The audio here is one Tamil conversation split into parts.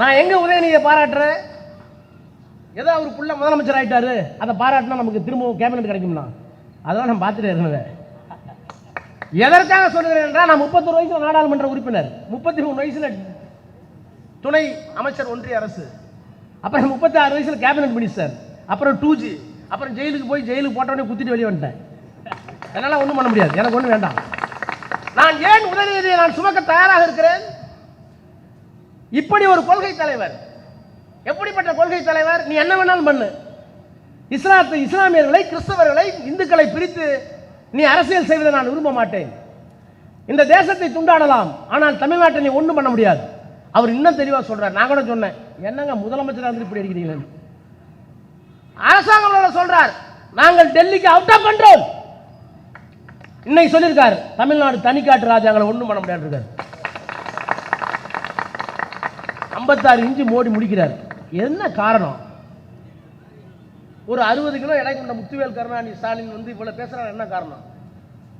நான் எங்க உதயநிதியை பாராட்டுறேன்? ஏதோ அவர் புள்ள முதலமைச்சர் ஆயிட்டாரு. அதை பாராட்டினா நமக்கு திரும்பவும் கேபினட் கிடைக்கும்னா அதெல்லாம் நான் பார்த்துட்டு இருந்தேன். எதற்காக சொல்லுகிறேன் என்றால் நான் முப்பத்தொரு வயசுல நாடாளுமன்ற உறுப்பினர். முப்பத்தி மூணு வயசுல துணை அமைச்சர் ஒன்றிய அரசு. அப்புறம் முப்பத்தி ஆறு வயசுல கேபினட் மினிஸ்டர் அப்புறம் டூ ஜி அப்புறம் ஜெயிலுக்கு போய் ஜெயிலுக்கு போட்டவனே குத்திட்டு வெளியே வந்துட்டேன். என்னால் ஒன்றும் பண்ண முடியாது. எனக்கு ஒன்றும் வேண்டாம். நான் ஏன் உதயநிதியை நான் சுமக்க தயாராக இருக்கிறேன்? இப்படி ஒரு கொள்கை தலைவர். எப்படிப்பட்ட கொள்கை தலைவர்? நீ என்ன வேணாலும் பண்ணு. இஸ்லாத்தை இஸ்லாமியர்களை கிறிஸ்தவர்களை இந்துக்களை பிரித்து நீ அரசியல் செய்வதை நான் விரும்ப மாட்டேன். இந்த தேசத்தை துண்டாடலாம். ஆனால் தமிழ்நாட்டை நீ ஒன்றும் பண்ண முடியாது. அவர் இன்னும் தெளிவாக சொல்கிறார் நான் கூட சொன்னேன். என்னங்க முதலமைச்சராக இருந்து இப்படி இருக்கிறீங்க அரசாங்கம் சொல்றார். நாங்கள் டெல்லிக்கு அவுட் ஆஃப் கண்ட்ரோல் இன்னைக்கு சொல்லியிருக்காரு. தமிழ்நாடு தனிக்காட்டு ராஜாங்களை ஒன்றும் பண்ண முடியாது இருக்காரு. ஐம்பத்தாறு இன்ச்சு மோடி முடிக்கிறார். என்ன காரணம்? ஒரு அறுபது கிலோ எடை கொண்ட முத்துவேல் கருணாநிதி ஸ்டாலின் வந்து இவ்வளவு பேசுறாரு என்ன காரணம்?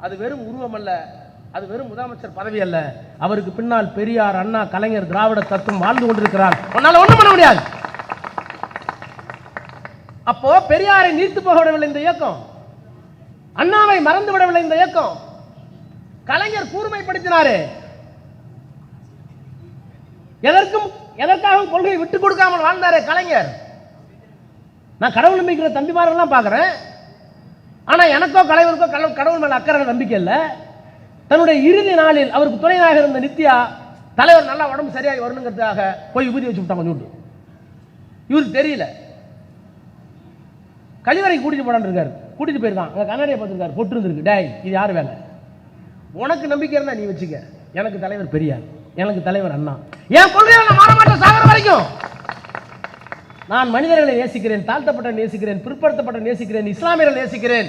அது வெறும் உருவம் அல்ல அது வெறும் முதலமைச்சர் பதவி அல்ல. அவருக்கு பின்னால் பெரியார் அண்ணா கலைஞர் திராவிட தத்துவம் வாழ்ந்து கொண்டிருக்கிறார். உன்னால ஒண்ணும் பண்ண முடியாது. அப்போ பெரியாரை நீர்த்து போக விடவில்லை இந்த இயக்கம். அண்ணாவை மறந்து விடவில்லை இந்த இயக்கம். கலைஞர் கூர்மைப்படுத்தினாரே. எதற்கும் எதற்காக கொள்கையை விட்டு கொடுக்காமல் வாழ்ந்தாரே கலைஞர். நான் கடவுள் நம்பிக்கிற தம்பிமாரெல்லாம் பார்க்குறேன். ஆனால் எனக்கோ கலைவருக்கோ கடவுள் கடவுள் மேலே அக்கறை நம்பிக்கை இல்லை. தன்னுடைய இறுதி நாளில் அவருக்கு துணையாக இருந்த நித்யா தலைவர் நல்லா உடம்பு சரியாகி வரணுங்கிறதுக்காக போய் விபூதி வச்சு விட்டாங்க கொஞ்சோண்டு இவருக்கு தெரியல. கழிவறைக்கு கூட்டிட்டு போடான்னு இருக்காரு. கூட்டிட்டு போயிருக்கான். அங்கே கண்ணாடியை பார்த்துருக்காரு. பொட்டு இருந்திருக்கு. டேய் இது யார் வேலை? உனக்கு நம்பிக்கை இருந்தால் நீ வச்சுக்க. எனக்கு தலைவர் பெரியார். எனக்கு தலைவர் அண்ணா. என் கொள்கையை நான் மாற மாட்டேன் சாகர வரைக்கும். நான் மனிதர்களை நேசிக்கிறேன் தாழ்த்தப்பட்ட நேசிக்கிறேன் பிற்படுத்தப்பட்ட நேசிக்கிறேன் இஸ்லாமியர்கள் நேசிக்கிறேன்.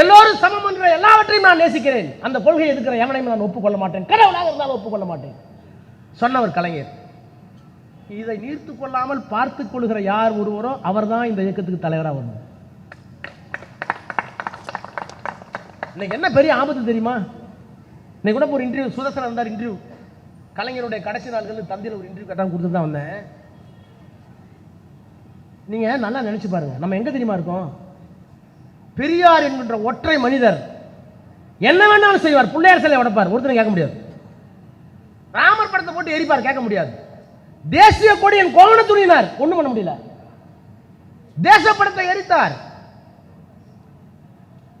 எல்லோரும் சமம் என்ற எல்லாவற்றையும் நான் நேசிக்கிறேன். அந்த கொள்கை எதுக்கிற எவனையும் நான் ஒப்புக்கொள்ள மாட்டேன். கடவுளாக இருந்தாலும் ஒப்புக்கொள்ள மாட்டேன். சொன்னவர் கலைஞர். இதை நீர்த்து கொள்ளாமல் பார்த்து கொள்கிற யார் ஒருவரோ அவர்தான் இந்த இயக்கத்துக்கு தலைவராக வரணும். இன்னைக்கு என்ன பெரிய ஆபத்து தெரியுமா? இன்னைக்கு கூட ஒரு இன்டர்வியூ சுதர்சனம் இருந்தார் இன்டர்வியூ கலைஞருடைய கடைசி நாள்கள் தந்தையில் ஒரு இன்டர்வியூ கட்டாமல் கொடுத்துட்டு தான் வந்தேன். நீங்க நல்லா நினைச்சு பாருங்க. நம்ம எங்க தெரியுமா இருக்கோம்? பெரியார் என்கின்ற ஒற்றை மனிதர் என்ன வேணாலும் செய்வார். பிள்ளையார் சிலை உடைப்பார். ஒருத்தரும் கேட்க முடியாது. ராமர் படத்தை போட்டு எரிப்பார் கேட்க முடியாது. தேசிய கொடியின் கோவண துணியினார். ஒன்றும் பண்ண முடியல. தேச படத்தை எரித்தார்.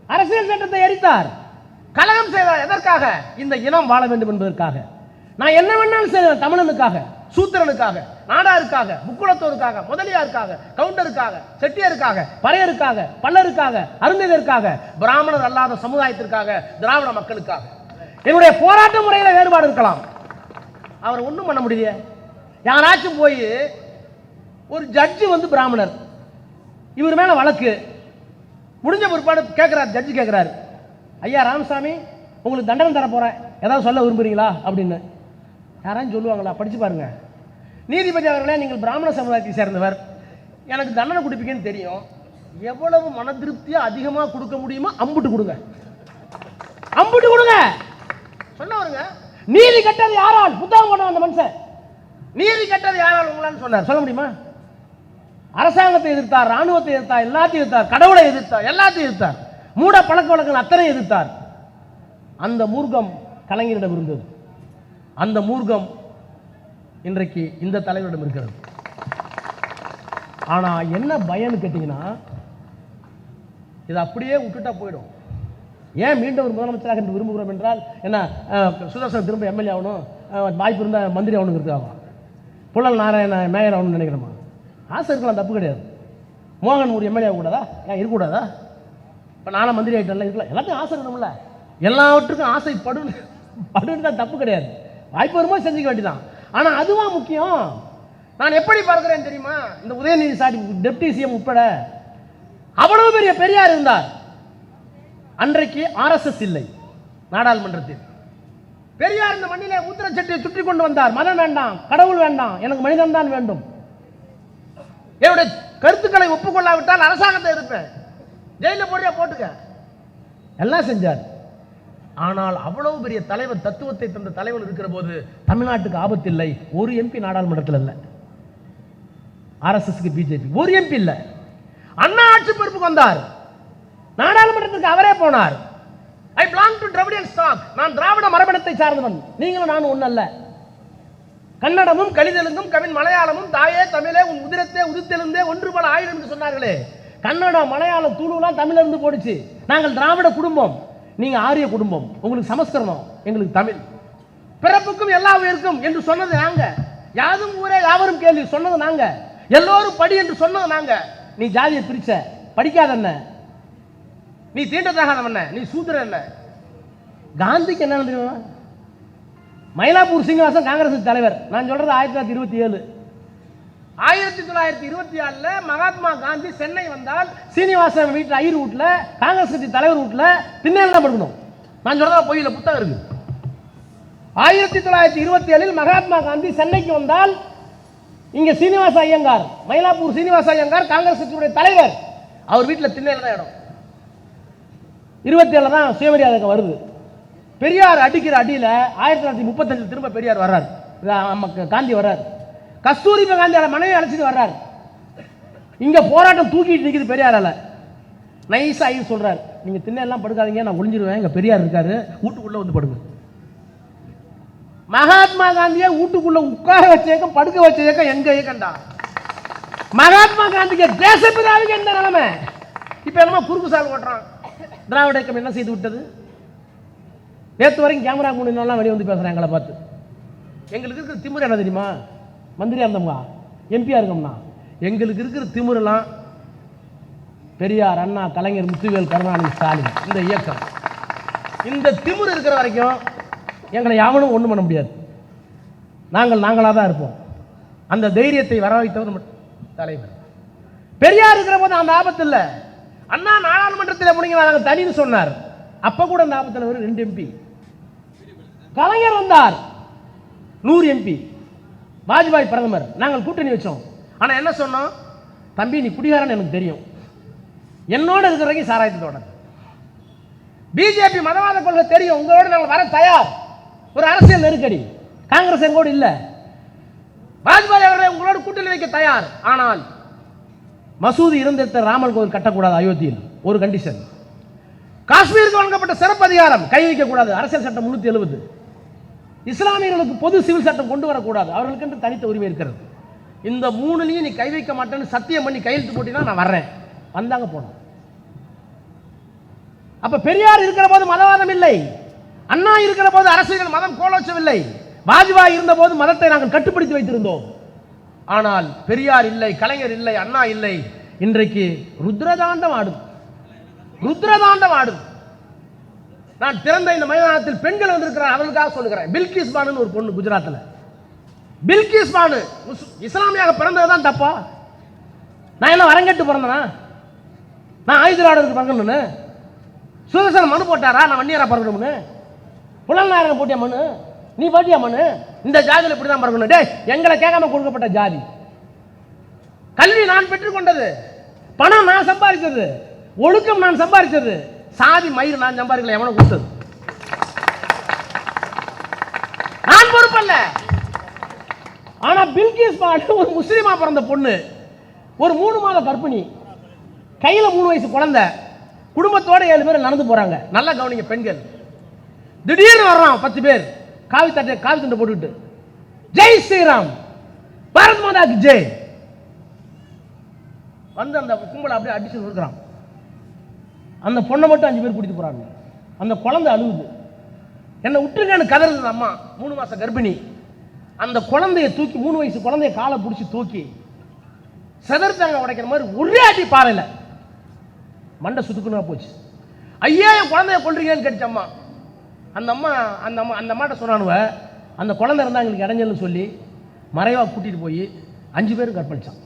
அரசியல் சட்டத்தை எரித்தார். கலகம் செய்தார் எதற்காக இந்த இனம் வாழ வேண்டும் என்பதற்காக? நான் என்ன வேணாலும் செய்வேன் தமிழனுக்காக சூத்திரனுக்காக நாடாருக்காக முக்குளத்தோருக்காக முதலியாருக்காக கவுண்டருக்காக செட்டியருக்காக பறையருக்காக பல்லருக்காக அருந்ததற்காக பிராமணர் அல்லாத சமுதாயத்திற்காக திராவிட மக்களுக்காக. என்னுடைய போராட்ட முறையில் வேறுபாடு இருக்கலாம். அவர் ஒன்றும் பண்ண முடியல யாராச்சும் போய் ஒரு ஜட்ஜி வந்து பிராமணர். இவர் மேலே வழக்கு. முடிஞ்ச பிற்பாடு கேட்குறாரு ஜட்ஜி கேட்குறாரு ஐயா ராமசாமி உங்களுக்கு தண்டனை தர போகிறேன் ஏதாவது சொல்ல விரும்புகிறீங்களா அப்படின்னு. யாராவது சொல்லுவாங்களா? படித்து பாருங்க. நீதிபதி அவர்களே நீங்கள் பிராமண சமுதாயத்தை சேர்ந்தவர். எனக்கு தண்டனை கொடுப்பீங்கன்னு தெரியும். எவ்வளவு மன திருப்தியை அதிகமாக கொடுக்க முடியுமோ அம்புட்டு கொடுங்க. அம்புட்டு கொடுங்க. சொன்னவருங்க நீதி கட்டது யாரால்? புத்தகம் கொண்ட வந்த மனுஷன். நீதி கட்டது யாரால் உங்களான்னு சொன்னார். சொல்ல முடியுமா? அரசாங்கத்தை எதிர்த்தார் ராணுவத்தை எதிர்த்தார் எல்லாத்தையும் எதிர்த்தார் கடவுளை எதிர்த்தார் எல்லாத்தையும் எதிர்த்தார். மூட பழக்க வழக்கங்கள் அத்தனை எதிர்த்தார். அந்த மூர்க்கம் கலைஞரிடம் இருந்தது. அந்த மூர்க்கம் இன்றைக்கு இந்த தலைவரிடம் இருக்கிறது. ஆனால் என்ன பயன்னு கேட்டிங்கன்னா இது அப்படியே விட்டுட்டா போயிடும். ஏன் மீண்டும் ஒரு முதலமைச்சராக என்று விரும்புகிறோம் என்றால் என்ன சுதர்சன் திரும்ப எம்எல்ஏ ஆகணும் வாய்ப்பு இருந்தால் மந்திரி ஆகணுங்கிறதுக்காக புழல் நாராயண மேயர் ஆகணும்னு நினைக்கிறோமா? ஆசை இருக்கலாம் தப்பு கிடையாது. மோகன் ஒரு எம்எல்ஏ கூடாதா ஏன் இருக்கக்கூடாதா? இப்போ நானும் மந்திரி ஆகிட்டேன்ல இருக்கலாம் எல்லாத்தையும் ஆசை இருக்கணும்ல. எல்லாவற்றுக்கும் ஆசைப்படும் படுன்னு தான் தப்பு கிடையாது. வாய்ப்பு வரும்போது செஞ்சுக்க வேண்டியதான் ஆனால் அதுவா முக்கியம்? நான் எப்படி பார்க்குறேன் தெரியுமா? இந்த உதயநிதி சாரி டெப்டி சிஎம் உட்பட அவ்வளவு பெரிய பெரியார் இருந்தார். அன்றைக்கு ஆர்எஸ்எஸ் இல்லை நாடாளுமன்றத்தில். பெரியார் இந்த மண்ணிலே ஊத்திர சட்டியை சுற்றி கொண்டு வந்தார். மதம் வேண்டாம் கடவுள் வேண்டாம் எனக்கு மனிதன் தான் வேண்டும். என்னுடைய கருத்துக்களை ஒப்புக்கொள்ளாவிட்டால் அரசாங்கத்தை எதிர்ப்பேன். ஜெயிலில் போடுறியா போட்டுக்க. எல்லாம் செஞ்சார். ஆனால் அவ்வளவு பெரிய தலைவர் தத்துவத்தை தந்த தலைவர் இருக்கிற போது தமிழ்நாட்டுக்கு ஆபத்தில்லை. ஒரு எம்பி நாடாளுமன்றத்தில் இல்லை ஆர்எஸ்எஸ்க்கு பிஜேபி ஒரு எம்பி இல்லை. அண்ணா ஆட்சி பொறுப்புக்கு வந்தார். நாடாளுமன்றத்துக்கு அவரே போனார். I belong to Dravidian stock நான் திராவிட மரபணத்தை சார்ந்தவன். நீங்களும் நானும் அல்ல. கன்னடமும் கலிதெலுங்கும் கவின் மலையாளமும் தாயே தமிழே உன் உதிரத்தே உதித்தெழுந்தே ஒன்று பல ஆயிரம் என்று சொன்னார்களே. கன்னடம் மலையாளம் தூளுலாம் தமிழ்ல இருந்து போடுச்சு. நாங்கள் திராவிட குடும்பம். நீங்கள் ஆரிய குடும்பம் உங்களுக்கு சமஸ்கிருதம் எங்களுக்கு தமிழ். பிறப்புக்கும் எல்லா உயிருக்கும் என்று சொன்னது நாங்கள் யாதும் ஊரே யாவரும் கேள்வி சொன்னது நாங்கள் எல்லோரும் படி என்று சொன்னது நாங்கள் நீ ஜாதியை பிரிச்ச படிக்காத என்ன நீ தீண்டத்தகாதவன் என்ன நீ சூத்திர என்ன காந்திக்கு என்ன தெரியுமா? மயிலாப்பூர் சீனிவாசன் காங்கிரஸ் தலைவர். நான் சொல்கிறது ஆயிரத்தி தொள்ளாயிரத்தி இருபத்தி ஏழு. ஆயிரத்தி தொள்ளாயிரத்தி இருபத்தி ஆறுல மகாத்மா காந்தி சென்னை வந்தால் சீனிவாசன் வீட்டில் ஐயர் வீட்டில் காங்கிரஸ் கட்சி தலைவர் வீட்டில் திண்ணையில் தான் படுக்கணும். நான் சொல்கிறதா பொய்யில புத்தகம் இருக்கு. ஆயிரத்தி தொள்ளாயிரத்தி இருபத்தி ஏழில் மகாத்மா காந்தி சென்னைக்கு வந்தால் இங்க சீனிவாச ஐயங்கார் மயிலாப்பூர் சீனிவாச ஐயங்கார் காங்கிரஸ் கட்சியுடைய தலைவர். அவர் வீட்டில் திண்ணையில் தான் இடம். இருபத்தி ஏழுல தான் சுயமரியாதை வருது. பெரியார் அடிக்கிற அடியில் ஆயிரத்தி தொள்ளாயிரத்தி முப்பத்தஞ்சு திரும்ப பெரியார் வர்றார். நமக்கு காந்தி வர்றார். கஸ்தூரிபா காந்தியோட மனைவி அழைச்சிட்டு வர்றாரு. இங்க போராட்டம் தூக்கிட்டு நிக்குது பெரியாரால. நைஸாக ஐயர் சொல்கிறார் நீங்க திண்ணெல்லாம் படுக்காதீங்க நான் ஒளிஞ்சிருவேன். இங்க பெரியார் இருக்காரு. வீட்டுக்குள்ள வந்து படுங்க. மகாத்மா காந்தியை வீட்டுக்குள்ள உட்கார வச்ச படுக்க வச்ச எங்கே எங்க மகாத்மா காந்திக்கு தேசப்பிதாவுக்கு எந்த நிலைமை? இப்ப என்னமோ குறுக்கு சால் ஓட்டுறான். திராவிட இயக்கம் என்ன செய்து விட்டது? நேற்று வரைக்கும் கேமரா முன்னாலாம் வெளியே வந்து பேசுகிறேன் எங்களை பார்த்து. எங்களுக்கு இருக்கிற திமிரு என்ன தெரியுமா? மந்திரியாக இருந்தோம்னா எம்பியா இருக்கோம்னா எங்களுக்கு இருக்கிற திமுறலாம் பெரியார் அண்ணா கலைஞர் முத்துவேல் கருணாநிதி ஸ்டாலின் இந்த இயக்கம். இந்த திமிரு இருக்கிற வரைக்கும் எங்களை யாவனும் ஒன்றும் பண்ண முடியாது. நாங்கள் நாங்களாக தான் இருப்போம். அந்த தைரியத்தை வர வைத்தவர் மட்டும் தலைவர். பெரியார் இருக்கிற போது அந்த ஆபத்து இல்லை. அண்ணா நாடாளுமன்றத்தில் முடிங்க நாங்கள் தனின்னு சொன்னார். அப்போ கூட அந்த ஆபத்தில் ஒரு ரெண்டு எம்பி கலைஞர் வந்தார். நூறு எம்பி வாஜ்பாய் பிரதமர் நாங்கள் கூட்டணி வச்சோம். ஆனா என்ன சொன்னோம்? தம்பி நீ குடிகாரன் எனக்கு தெரியும். என்னோட இருக்கிற வரைக்கும் சாராயத்தோட பிஜேபி மதவாத கொள்கை தெரியும் உங்களோட நாங்கள் வர தயார். ஒரு அரசியல் நெருக்கடி. காங்கிரஸ் எங்கோடு இல்ல. வாஜ்பாய் அவர்களை உங்களோட கூட்டணி வைக்க தயார். ஆனால் மசூதி இருந்திருத்த ராமர் கோவில் கட்டக்கூடாது அயோத்தியில். ஒரு கண்டிஷன் காஷ்மீருக்கு வழங்கப்பட்ட சிறப்பு அதிகாரம் கை வைக்கக்கூடாது. அரசியல் சட்டம் முன்னூற்றி எழுபது. இஸ்லாமியர்களுக்கு பொது சிவில் சட்டம் கொண்டு வரக்கூடாது. அவர்களுக்கென்று தனித்த உரிமை இருக்கிறது. இந்த மூணுலையும் நீ கை வைக்க மாட்டேன்னு சத்தியம் பண்ணி கையெழுத்து போட்டினா நான் வர்றேன். வந்தாங்க போனோம். அப்ப பெரியார் இருக்கிற போது மதவாதம் இல்லை. அண்ணா இருக்கிற போது அரசியல் மதம் கோலோச்சவில்லை வாஜ்பாய் இருந்த போது மதத்தை நாங்கள் கட்டுப்படுத்தி வைத்திருந்தோம். ஆனால் பெரியார் இல்லை கலைஞர் இல்லை அண்ணா இல்லை. இன்றைக்கு ருத்ரதாண்டம் ஆடும். ருத்ரதாண்டம் ஆடும். நான் திறந்த இந்த மைதானத்தில் பெண்கள் வந்திருக்கிறார் அவர்களுக்காக சொல்லுகிறேன். பில்கிஸ் பானு ஒரு பொண்ணு குஜராத்தில். பில்கிஸ் பானு இஸ்லாமியாக இஸ்லாமியாக பிறந்ததுதான் தப்பா? நான் என்ன வரங்கட்டு பிறந்தனா? நான் ஆயுதராடத்துக்கு பறக்கணும்னு சுதர்சன மனு போட்டாரா? நான் வன்னியரா பறக்கணும்னு. புலல் நாயகன் போட்டியா மனு? நீ போட்டியா மனு? இந்த ஜாதியில் இப்படி தான் பறக்கணும். டேய் எங்களை கேட்காம கொடுக்கப்பட்ட ஜாதி. கல்வி நான் பெற்றுக்கொண்டது. பணம் நான் சம்பாதிச்சது ஒழுக்கம் நான் சம்பாதிச்சது சாதி மயிர் நான் சம்பாதிக்கல எவனை கொடுத்தது? நான் பொறுப்பல்ல. ஆனா பில்கிஸ் பாடு ஒரு முஸ்லீமா பிறந்த பொண்ணு ஒரு மூணு மாத கர்ப்பிணி கையில மூணு வயசு குழந்தை குடும்பத்தோட ஏழு பேர் நடந்து போறாங்க. நல்லா கவனிங்க பெண்கள். திடீர்னு வர்றான் பத்து பேர். காவி தட்டை காவி தண்டை போட்டுக்கிட்டு. ஜெய் ஸ்ரீராம். பாரத் மாதாக்கு ஜெய். வந்து அந்த கும்பலை அப்படியே அடிச்சு நிறுத்துறான். அந்த பொண்ணை மட்டும் அஞ்சு பேர் கூட்டிட்டு போகிறாங்க அந்த குழந்தை அழுகுது என்னை விட்டுருங்கன்னு கதறது அம்மா மூணு மாதம் கர்ப்பிணி. அந்த குழந்தைய தூக்கி மூணு வயசு குழந்தைய காலை பிடிச்சி தூக்கி செதர்த்தாங்க உடைக்கிற மாதிரி ஒரே அடி பாறையில மண்டை சுத்துக்குனா போச்சு. ஐயா என் குழந்தைய கொள்றீங்கன்னு கேட்டுச்சு அம்மா. அந்த அம்மா அந்த அம்மா அந்த அம்மாட்ட சொன்னானுவ அந்த குழந்தை இருந்தால் எங்களுக்கு இடைஞ்சல்னு சொல்லி மறைவா கூட்டிகிட்டு போய் அஞ்சு பேரும் கற்பழிச்சான்.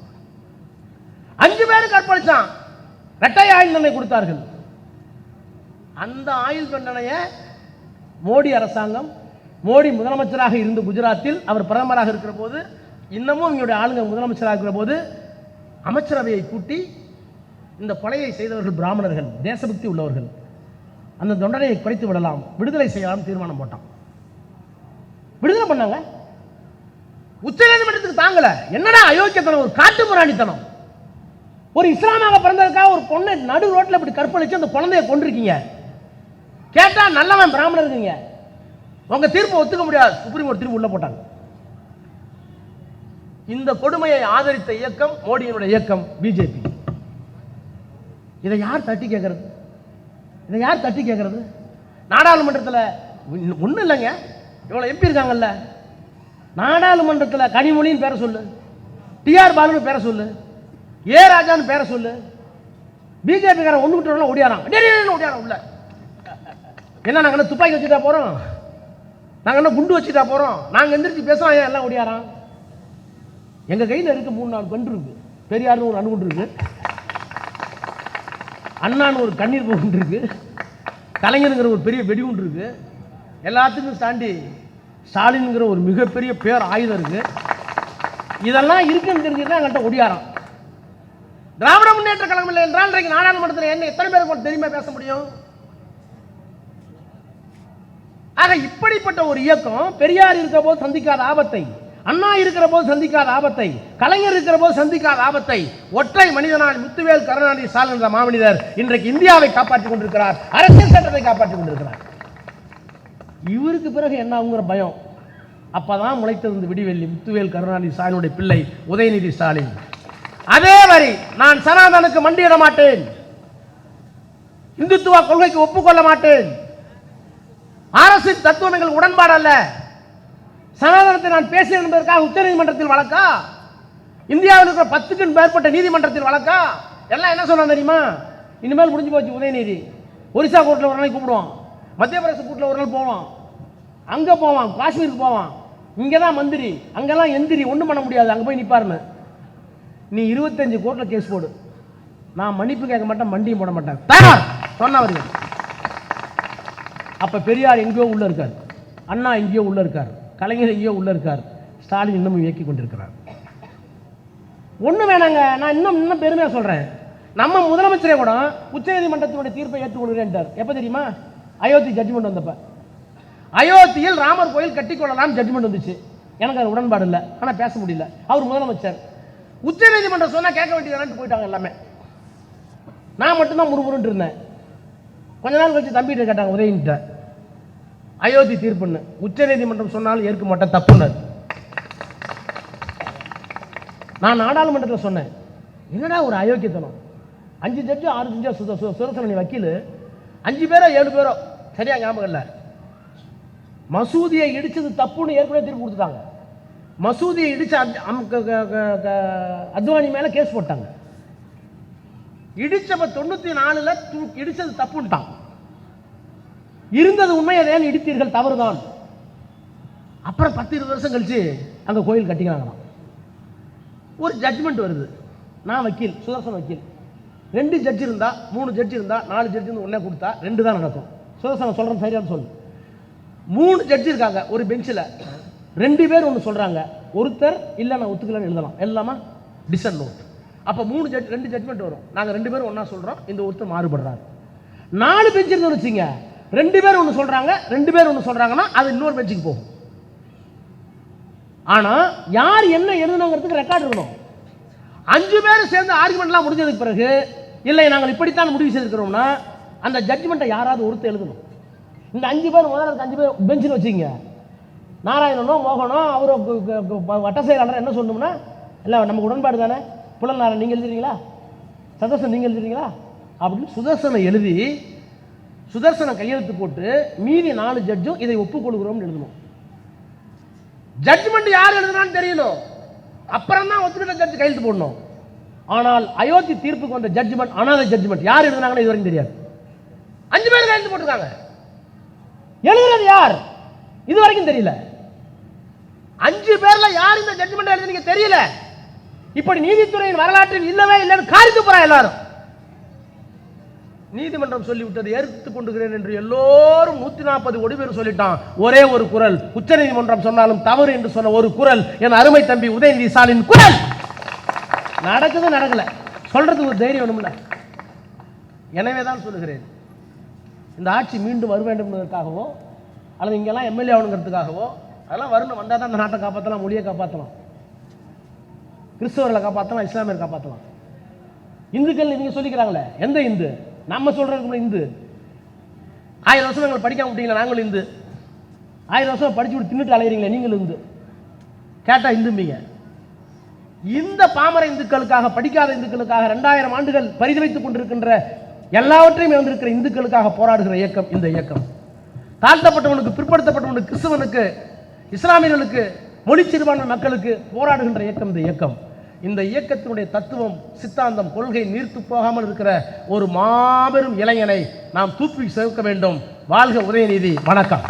அஞ்சு பேரும் கற்பழிச்சான். ரெட்டை ஆயுள் கொடுத்தார்கள். அந்த ஆயுள் தண்டனையை மோடி அரசாங்கம் மோடி முதலமைச்சராக இருந்து குஜராத்தில் அவர் பிரதமராக இருக்கிற போது இன்னமும் இவங்களுடைய ஆளுங்க முதலமைச்சராக இருக்கிற போது அமைச்சரவையை கூட்டி இந்த கொலையை செய்தவர்கள் பிராமணர்கள் தேசபக்தி உள்ளவர்கள் அந்த தொண்டனையை குறைத்து விடலாம் விடுதலை செய்யலாம் தீர்மானம் போட்டான். விடுதலை பண்ணாங்க. உச்சநீதிமன்றத்துக்கு தாங்கல. என்னடா அயோக்கியத்தனம் ஒரு காட்டு புராணித்தனம். ஒரு இஸ்லாமாக பிறந்ததுக்காக ஒரு பொண்ணை நடு ரோட்டில் இப்படி கற்பழிச்சு அந்த குழந்தைய கொண்டிருக்கீங்க கேட்டா நல்லவன் பிராமணர் இருக்கீங்க உங்க தீர்ப்பை ஒத்துக்க முடியாது சுப்ரீம் கோர்ட் தீர்ப்பு உள்ள போட்டாங்க இந்த கொடுமையை ஆதரித்த இயக்கம் மோடியினுடைய இயக்கம் பிஜேபி இதை யார் தட்டி கேட்கறது இதை யார் தட்டி கேட்கறது நாடாளுமன்றத்தில் ஒன்றும் இல்லைங்க இவ்வளோ எம்பி இருக்காங்கல்ல நாடாளுமன்றத்தில் கனிமொழின்னு பேரை சொல்லு டிஆர் பாலுன்னு பேரை சொல்லு ஏ ராஜான்னு பேரை சொல்லு பிஜேபிக்காரன் ஒன்று விட்டு ஓடியாரான் ஓடியாரான் உள்ள என்ன நாங்கள் துப்பாக்கி வச்சுட்டா போகிறோம் நாங்கள் என்ன குண்டு வச்சுட்டா போகிறோம் நாங்கள் எந்திரிச்சு பேசுவோம் ஏன் எல்லாம் ஓடியாரான் எங்கள் கையில் இருக்க மூணு நாலு பெண் இருக்கு. பெரியார்னு ஒரு அணுகுண்டு இருக்கு. அண்ணான்னு ஒரு கண்ணீர் போகுண்டு இருக்கு. கலைஞருங்கிற ஒரு பெரிய வெடிகுண்டு இருக்கு. எல்லாத்துக்கும் தாண்டி ஸ்டாலின்ங்கிற ஒரு மிகப்பெரிய பேர் ஆயுதம் இருக்கு. இதெல்லாம் இருக்குன்னு தெரிஞ்சுதான் எங்கள்கிட்ட ஒடியாரம் திராவிட முன்னேற்ற கழகம் இல்லை என்றால் இன்றைக்கு நாடாளுமன்றத்தில் என்ன எத்தனை பேருக்கு தெரியுமா பேச முடியும்? ஆக இப்படிப்பட்ட ஒரு இயக்கம் பெரியார் இருக்கிற போது சந்திக்காத ஆபத்தை அண்ணா இருக்கிற போது சந்திக்காத ஆபத்தை கலைஞர் இருக்கிற போது சந்திக்காத ஆபத்தை ஒற்றை மனிதனால் முத்துவேல் கருணாநிதி ஸ்டாலின் என்ற மாமனிதர் இன்றைக்கு இந்தியாவை காப்பாற்றிக் கொண்டிருக்கிறார். அரசியல் சட்டத்தை காப்பாற்றிக் கொண்டிருக்கிறார். இவருக்கு பிறகு என்னங்கிற பயம்? அப்பதான் முளைத்தது விடிவெள்ளி முத்துவேல் கருணாநிதி ஸ்டாலினுடைய பிள்ளை உதயநிதி ஸ்டாலின். அதே வரி நான் சனாதனுக்கு மண்டியிட மாட்டேன். இந்துத்துவ கொள்கைக்கு ஒப்புக்கொள்ள மாட்டேன். அரசு தத்துவம் எங்கள் உடன்பாடு அல்ல. சனாதனத்தை நான் பேசினேன் என்பதற்காக உச்சநீதிமன்றத்தில் வழக்கா? இந்தியாவில் இருக்கிற பத்துக்கும் மேற்பட்ட நீதிமன்றத்தில் வழக்கா? எல்லாம் என்ன சொன்னாங்க தெரியுமா? இனிமேல் முடிஞ்சு போச்சு உதயநிதி. ஒரிசா கோர்ட்டில் ஒரு நாளைக்கு கூப்பிடுவோம் மத்திய பிரதேச கோர்ட்டில் ஒரு நாள் போவோம் அங்கே போவான் காஷ்மீருக்கு போவான். இங்கே தான் மந்திரி. அங்கெல்லாம் எந்திரி ஒன்றும் பண்ண முடியாது. அங்கே போய் நிற்பாருன்னு நீ இருபத்தஞ்சு கோர்ட்டில் கேஸ் போடு. நான் மன்னிப்பு கேட்க மாட்டேன் மண்டியும் போட மாட்டேன். தயார்! சொன்னவர்கள் அப்ப பெரியார் எங்கேயோ உள்ள இருக்கார். அண்ணா எங்கேயோ உள்ள இருக்கார். கலைஞர் எங்கேயோ உள்ள இருக்கார். ஸ்டாலின் இன்னமும் இயக்கி கொண்டிருக்கிறார். ஒண்ணு வேணாங்க. நான் இன்னும் இன்னும் பெருமையாக சொல்றேன். நம்ம முதலமைச்சரே கூட உச்சநீதிமன்றத்தினுடைய தீர்ப்பை ஏற்றுக்கொள்கிறேன்ட்டார். எப்போ தெரியுமா? அயோத்தி ஜட்ஜ்மெண்ட் வந்தப்ப. அயோத்தியில் ராமர் கோயில் கட்டிக்கொள்ளலாம் ஜட்ஜ்மெண்ட் வந்துச்சு. எனக்கு அது உடன்பாடு இல்லை. ஆனால் பேச முடியல. அவர் முதலமைச்சர். உச்சநீதிமன்றம் சொன்னால் கேட்க வேண்டியதானு போயிட்டாங்க எல்லாமே. நான் மட்டும்தான் முறுமுறுன்ட்டு இருந்தேன். கொஞ்ச நாள் கழிச்சு தம்பிகிட்ட கேட்டாங்க உதயன்ட்ட அயோத்தி தீர்ப்புன்னு. உச்சநீதிமன்றம் சொன்னாலும் ஏற்க மாட்டேன் தப்புன்னு. நான் நாடாளுமன்றத்தில் சொன்னேன் என்னடா ஒரு அயோக்கியத்தனம்? அஞ்சு ஜட்ஜு ஆறு ஜட்ஜா சுத சு- வக்கீல் அஞ்சு பேரோ ஏழு பேரோ சரியா ஞாபகம் இல்லை. மசூதியை இடிச்சது தப்புன்னு ஏற்கனவே தீர்ப்பு கொடுத்துட்டாங்க. மசூதியை இடிச்ச க- க- க- அத்வானி மேலே கேஸ் போட்டாங்க. இடிச்சவ தொண்ணூற்றி நாலில் இடித்தது தப்புன்ட்டான். இருந்தது உண்மையை ஏன் இடித்தீர்கள்? தவறுதான். அப்புறம் பத்து இருபது வருஷம் கழிச்சு அங்கே கோயில் கட்டிக்கிறாங்களாம். ஒரு ஜட்ஜ்மெண்ட் வருது. நான் வக்கீல் சுதர்சன் வக்கீல். ரெண்டு ஜட்ஜ் இருந்தால் மூணு ஜட்ஜ் இருந்தால் நாலு ஜட்ஜ் இருந்து ஒன்றே கொடுத்தா ரெண்டு தான் நடக்கும். சுதர்சன் சொல்கிறேன் சரியான்னு சொல்லு. மூணு ஜட்ஜ் இருக்காங்க ஒரு பெஞ்சில் ரெண்டு பேர் ஒன்று சொல்கிறாங்க ஒருத்தர் இல்லை நான் ஒத்துக்கலன்னு எழுதலாம். எல்லாமா டிசன் நோட் அப்போ மூணு ஜட்ஜ் ரெண்டு ஜட்மெண்ட் வரும். நாங்கள் ரெண்டு பேரும் ஒன்றா சொல்கிறோம் இந்த ஒருத்தர் மாறுபடுறாரு. நாலு பெஞ்ச் இருந்து வச்சுங்க. ரெண்டு பேர் ஒன்று சொல்கிறாங்க ரெண்டு பேர் ஒன்று சொல்கிறாங்கன்னா அது இன்னொரு பெஞ்சுக்கு போகும். ஆனால் யார் என்ன எழுதுனாங்கிறதுக்கு ரெக்கார்ட் இருக்கணும். அஞ்சு பேர் சேர்ந்து ஆர்குமெண்ட்லாம் முடிஞ்சதுக்கு பிறகு இல்லை நாங்கள் இப்படித்தான் முடிவு செய்திருக்கிறோம்னா அந்த ஜட்ஜ்மெண்ட்டை யாராவது ஒருத்தர் எழுதணும். இந்த அஞ்சு பேர் முதல்ல அஞ்சு பேர் பெஞ்சில் வச்சுங்க. நாராயணனோ மோகனோ அவரோ வட்ட செயலாளர் என்ன சொல்லணும்னா இல்லை நமக்கு உடன்பாடு தானே? புலனாரன் நீங்கள் எழுதுறீங்களா? சதர்சன் நீங்கள் எழுதுறீங்களா? அப்படின்னு சுதர்சனை எழுதி சுதர்சனை கையெழுத்து போட்டு மீதி நாலு ஜட்ஜும் இதை ஒப்புக்கொள்கிறோம்னு எழுதணும். ஜட்ஜ்மெண்ட் யார் எழுதுனான்னு தெரியணும். அப்புறம் தான் ஒத்துக்கிட்ட ஜட்ஜ் கையெழுத்து போடணும். ஆனால் அயோத்தி தீர்ப்புக்கு வந்த ஜட்ஜ்மெண்ட் அனாத ஜட்ஜ்மெண்ட் யார் எழுதுனாங்கன்னு இது வரைக்கும் தெரியாது. அஞ்சு பேர் கையெழுத்து போட்டிருக்காங்க. எழுதுறது யார்? இது வரைக்கும் தெரியல. அஞ்சு பேர்ல யார் இந்த ஜட்ஜ்மெண்ட் எழுதுனீங்க தெரியல. இப்படி நீதித்துறையின் வரலாற்றில் இல்லவே இல்லைன்னு காரித்து போறா எல்லாரும். நீதிமன்றம் சொல்லிவிட்டது ஏற்றுக் கொண்டுகிறேன் என்று எல்லோரும் நூத்தி நாற்பது கோடி பேர் சொல்லிட்டான். ஒரே ஒரு குரல். உச்சநீதிமன்றம் சொன்னாலும் தவறு என்று சொன்ன ஒரு குரல். என் அருமை தம்பி உதயநிதி ஸ்டாலின் குரல். நடக்குது நடக்கல. சொல்றதுக்கு ஒரு தைரியம் வேணும்ல. எனவே தான் சொல்லுகிறேன். இந்த ஆட்சி மீண்டும் வர வேண்டும் என்பதற்காகவோ அல்லது இங்கெல்லாம் எம்எல்ஏ ஆகணுங்கிறதுக்காகவோ அதெல்லாம் வரணும். வந்தால் தான் இந்த நாட்டை காப்பாற்றலாம் மொழியை காப்பாற்றலாம் கிறிஸ்தவர்களை காப்பாற்றலாம் இஸ்லாமியர் காப்பாற்றலாம் இந்துக்கள் இவங்க சொல்லிக்கிறாங்களே எந்த இந்து? நம்ம சொல்கிறதுக்கு இந்து. ஆயிரம் வருஷம் நாங்கள் படிக்காம விட்டீங்களா நாங்களும் இந்து. ஆயிரம் வருஷம் படிச்சு விட்டு தின்னுட்டு அலையிறீங்களே நீங்களும் இந்து. கேட்டால் இந்தும்பீங்க. இந்த பாமர இந்துக்களுக்காக படிக்காத இந்துக்களுக்காக ரெண்டாயிரம் ஆண்டுகள் பரிதவித்துக் கொண்டிருக்கின்ற எல்லாவற்றையும் இழந்திருக்கிற இந்துக்களுக்காக போராடுகிற இயக்கம் இந்த இயக்கம். தாழ்த்தப்பட்டவனுக்கு பிற்படுத்தப்பட்டவனுக்கு கிறிஸ்தவனுக்கு இஸ்லாமியர்களுக்கு மொழி சிறுபான்மை மக்களுக்கு போராடுகின்ற இயக்கம் இந்த இயக்கம். இந்த இயக்கத்தினுடைய தத்துவம் சித்தாந்தம் கொள்கை நீர்த்து போகாமல் இருக்கிற ஒரு மாபெரும் இளைஞனை நாம் தூக்கி சேர்க்க வேண்டும். வாழ்க உதயநிதி. வணக்கம்.